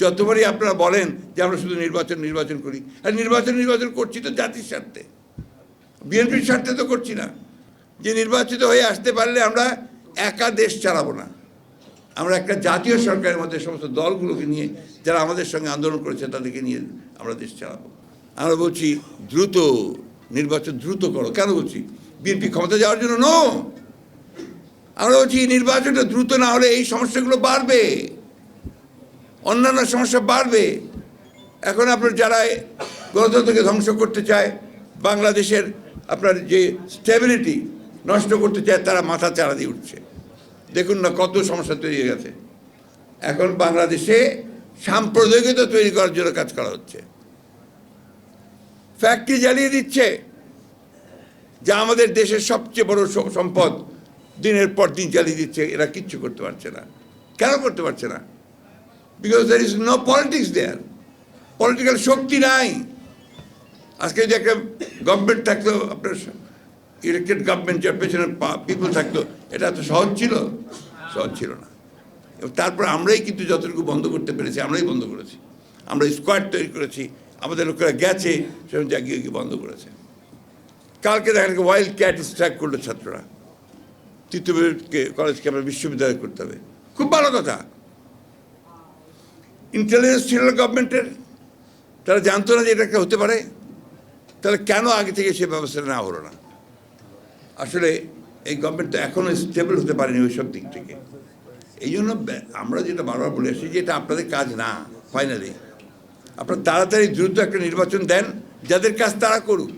যতবারই আপনারা বলেন যে আমরা শুধু নির্বাচন নির্বাচন করি। আর নির্বাচন নির্বাচন করছি তো জাতির স্বার্থে। বিএনপির স্বার্থে তো করছি না। যে নির্বাচিত হয়ে আসতে পারলে আমরা একা দেশ চালাবো না। আমরা একটা জাতীয় সরকারের মধ্যে সমস্ত দলগুলোকে নিয়ে যারা আমাদের সঙ্গে আন্দোলন করেছে তাদেরকে নিয়ে আমরা দেশ চালাবো। আমরা বলছি, দ্রুত নির্বাচন দ্রুত করো। কেন বলছি? বিএনপি ক্ষমতা যাওয়ার জন্য নো আমরা বলছি, নির্বাচনটা দ্রুত না হলে এই সমস্যাগুলো বাড়বে। অন্যান্য সমস্যা বাড়বে। এখন আপনার যারা গণতন্ত্রকে ধ্বংস করতে চায়, বাংলাদেশের আপনার যে স্টেবিলিটি নষ্ট করতে চায়, তারা মাথা চারা দিয়ে উঠছে। দেখুন না কত সমস্যা তৈরি হয়ে গেছে। এখন বাংলাদেশে সাম্প্রদায়িকতা তৈরি করার জন্য কাজ করা হচ্ছে। ফ্যাক্টরি জ্বালিয়ে দিচ্ছে, যা আমাদের দেশের সবচেয়ে বড় সম্পদ। দিনের পর দিন জ্বালিয়ে দিচ্ছে, এরা কিচ্ছু করতে পারছে না। কেন করতে পারছে না? Because there is no politics there political শক্তি নাই. আজকে যদি একটা গভর্নমেন্ট থাকতো আপনার ইলেকটেড গভর্নমেন্ট যার পেছনে পিপল থাকতো এটা তো সহজ ছিল? সহজ ছিল না। তারপর আমরাই কিন্তু যতটুকু বন্ধ করতে পেরেছি, আমরাই বন্ধ করেছি। আমরা স্কোয়াড তৈরি করেছি, আমাদের লোকেরা গেছে, সেরকম জাগিয়ে গিয়ে বন্ধ করেছে। কালকে দেখা গেছে ওয়াইল্ড ক্যাট স্ট্রাইক করল ছাত্ররা। তৃতীয় কলেজকে আমরা বিশ্ববিদ্যালয় করতে হবে। খুব ভালো কথা। ইন্টেলিজেন্স ছিল না গভর্নমেন্টের তারা জানতো না যে এটা একটা হতে পারে তাহলে কেন আগে থেকে সে ব্যবস্থা নেওয়া হলো না? আসলে এই গভর্নমেন্ট তো এখনও স্টেবল হতে পারেনি ওই সব দিক থেকে। এই জন্য আমরা যেটা বারবার বলে আসছি যে এটা আপনাদের কাজ না ফাইনালি আপনারা তাড়াতাড়ি দ্রুত একটা নির্বাচন দেন যাদের কাজ তারা করুক।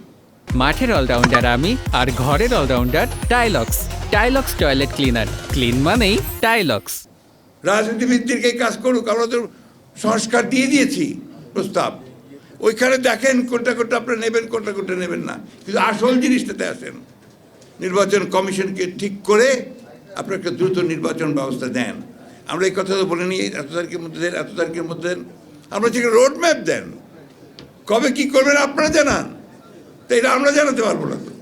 মাঠের অলরাউন্ডার আমি আর ঘরের all rounder Tilex Tilex toilet cleaner clean মানেই টাইলক্স রাজনীতিবিদদেরকে কাজ করুক আমরা তো সংস্কার দিয়ে দিয়েছি প্রস্তাব। ওইখানে দেখেন কোনটা কোনটা আপনারা নেবেন, কোনটা কোনটা নেবেন না। কিন্তু আসল জিনিসটাতে আসেন। নির্বাচন কমিশনকে ঠিক করে আপনার একটা দ্রুত নির্বাচন ব্যবস্থা দেন। আমরা এই কথা তো বলে নিই, এত তারিখের মধ্যে দেন, এত তারিখের মধ্যে দেন। আমরা ঠিক রোড ম্যাপ দেন, কবে কি করবেন আপনারা জানান। তো এটা আমরা জানাতে পারব না তো।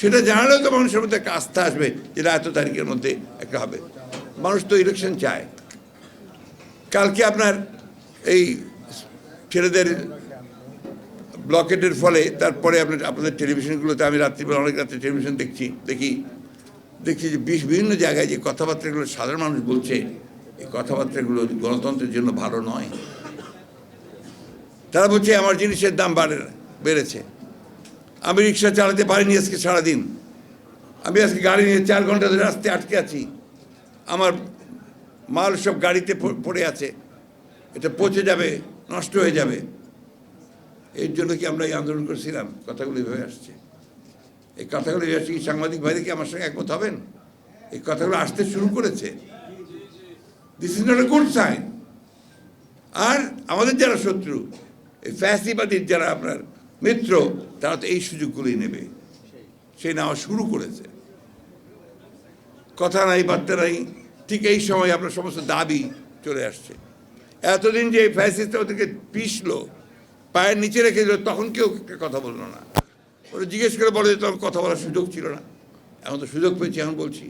সেটা জানালেও তো মানুষের মধ্যে একটা আস্থা আসবে যেটা এত তারিখের মধ্যে একটা হবে। মানুষ তো ইলেকশন চায়। কালকে আপনার এই ছেলেদের ব্লকেটের ফলে তারপরে আপনার, আপনাদের টেলিভিশনগুলোতে আমি রাত্রিবেলা, অনেক রাত্রে টেলিভিশন দেখছি, দেখি, দেখছি যে বিভিন্ন জায়গায় যে কথাবার্তাগুলো সাধারণ মানুষ বলছে, এই কথাবার্তাগুলো গণতন্ত্রের জন্য ভালো নয়। তারা বলছে, আমার জিনিসের দাম বাড়ে, বেড়েছে। আমি রিক্সা চালাতে পারিনি আজকে সারাদিন। আমি আজকে গাড়ি নিয়ে চার ঘণ্টা ধরে রাস্তায় আটকে আছি। আমার মাল সব গাড়িতে পড়ে আছে। এটা পচে যাবে, নষ্ট হয়ে যাবে। এর জন্য কি আমরা এই আন্দোলন করেছিলাম? কথাগুলো এভাবে আসছে। এই কথাগুলো আসছে কি সাংবাদিক ভাইরা কি আমার সঙ্গে একমত হবেন? এই কথাগুলো আসতে শুরু করেছে। This is not a good sign আর আমাদের যারা শত্রু, এই ফ্যাসিবাদীর যারা আপনার মিত্র, তারা তো এই সুযোগগুলি নেবে। সে নেওয়া শুরু করেছে। কথা নাই, বার্তা নাই। ঠিক এই সময় আপনার সমস্ত দাবি চলে আসছে। এতদিন যে ফ্যাসিস্ট ওদেরকে পিষলো, পায়ের নিচে রেখে দিল, তখন কেউ কথা বলল না। ওরা জিজ্ঞেস করে বলে তখন কথা বলার সুযোগ ছিল না। এখন তো সুযোগ পেয়েছি, এখন বলছি।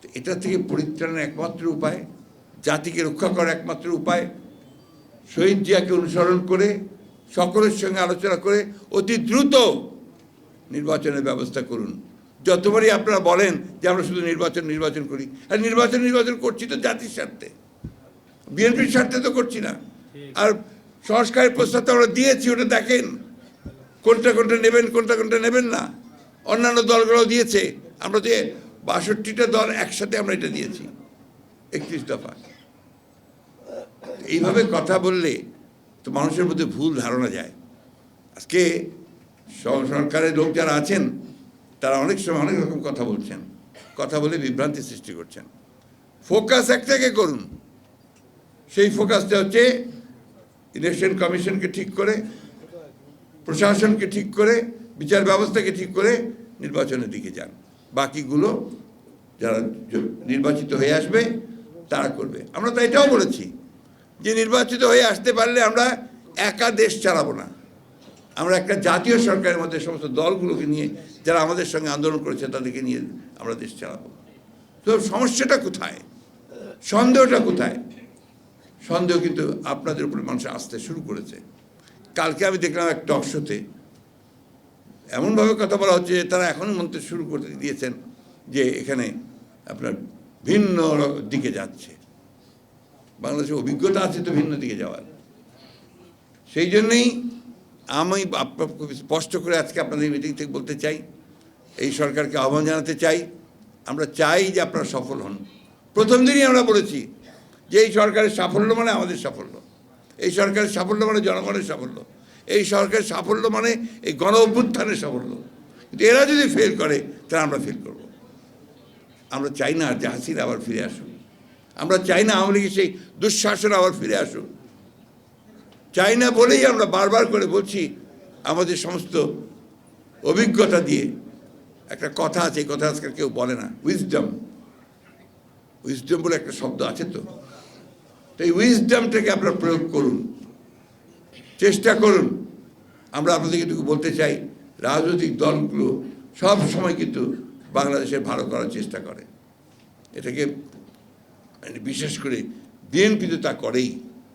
তো এটা থেকে পরিত্রাণের একমাত্র উপায়, জাতিকে রক্ষা করার একমাত্র উপায়, শহীদ জিয়াকে অনুসরণ করে, সকলের সঙ্গে আলোচনা করে অতি দ্রুত নির্বাচনের ব্যবস্থা করুন। যতবারই আপনারা বলেন যে আমরা শুধু নির্বাচন নির্বাচন করি। আর নির্বাচন নির্বাচন করছি তো জাতির স্বার্থে। বিএনপির স্বার্থে তো করছি না। আর সংস্কারের প্রস্তাব তো আমরা দিয়েছি ওটা দেখেন। কোনটা কোনটা নেবেন কোনটা কোনটা নেবেন না। অন্যান্য দলগুলো দিয়েছে। আমরা যে বাষট্টিটা দল একসাথে আমরা এটা দিয়েছি একত্রিশ দফা। এইভাবে কথা বললে তো মানুষের মধ্যে ভুল ধারণা যায়। আজকে সরকারের লোক যারা আছেন তারা অনেক সময় অনেক রকম কথা বলছেন। কথা বলে বিভ্রান্তি সৃষ্টি করছেন। ফোকাস একটাকে করুন। সেই ফোকাসটা হচ্ছে ইলেকশন কমিশনকে ঠিক করে, প্রশাসনকে ঠিক করে, বিচার ব্যবস্থাকে ঠিক করে নির্বাচনের দিকে যান। বাকিগুলো যারা নির্বাচিত হয়ে আসবে, তারা করবে। আমরা তো এটাও বলেছি যে নির্বাচিত হয়ে আসতে পারলে আমরা একা দেশ চালাবো না। আমরা একটা জাতীয় সরকারের মধ্যে সমস্ত দলগুলোকে নিয়ে যারা আমাদের সঙ্গে আন্দোলন করেছে তাদেরকে নিয়ে আমরা দেশ চালাবো। তো সমস্যাটা কোথায়? সন্দেহটা কোথায়? সন্দেহ কিন্তু আপনাদের উপরে মানুষ আসতে শুরু করেছে। কালকে আমি দেখলাম এক টক শোতে এমনভাবে কথা বলা হচ্ছে তারা এখনই মন্ত্রে শুরু করে দিয়েছেন যে এখানে আপনার ভিন্ন দিকে যাচ্ছে। বাংলাদেশের অভিজ্ঞতা আছে তো ভিন্ন দিকে যাওয়ার। সেই জন্যেই আমি খুব স্পষ্ট করে আজকে আপনাদের মিটিং থেকে বলতে চাই, এই সরকারকে আহ্বান জানাতে চাই, আমরা চাই যে আপনারা সফল হন। প্রথম দিনই আমরা বলেছি যে এই সরকারের সাফল্য মানে আমাদের সাফল্য। এই সরকারের সাফল্য মানে জনগণের সাফল্য। এই সরকারের সাফল্য মানে এই গণ অভ্যুত্থানের সাফল্য। কিন্তু এরা যদি ফেল করে, তাহলে আমরা ফেল করব। আমরা চাই না যে হাসিনা আবার ফিরে আসুক। আমরা চাই না আওয়ামী লীগের সেই দুঃশাসন আবার ফিরে আসুক। চাই না বলেই আমরা বারবার করে বলছি আমাদের সমস্ত অভিজ্ঞতা দিয়ে। একটা কথা আছে, এই কথা আজকাল কেউ বলে না উইজডম উইজডম বলে একটা শব্দ আছে তো। এই উইজডমটাকে আপনারা প্রয়োগ করুন, চেষ্টা করুন। আমরা আপনাদেরকে এটুকু বলতে চাই, রাজনৈতিক দলগুলো সব সময় কিন্তু বাংলাদেশের ভালো করার চেষ্টা করে। এটাকে মানে বিশেষ করে বিএনপি তো তা করেই।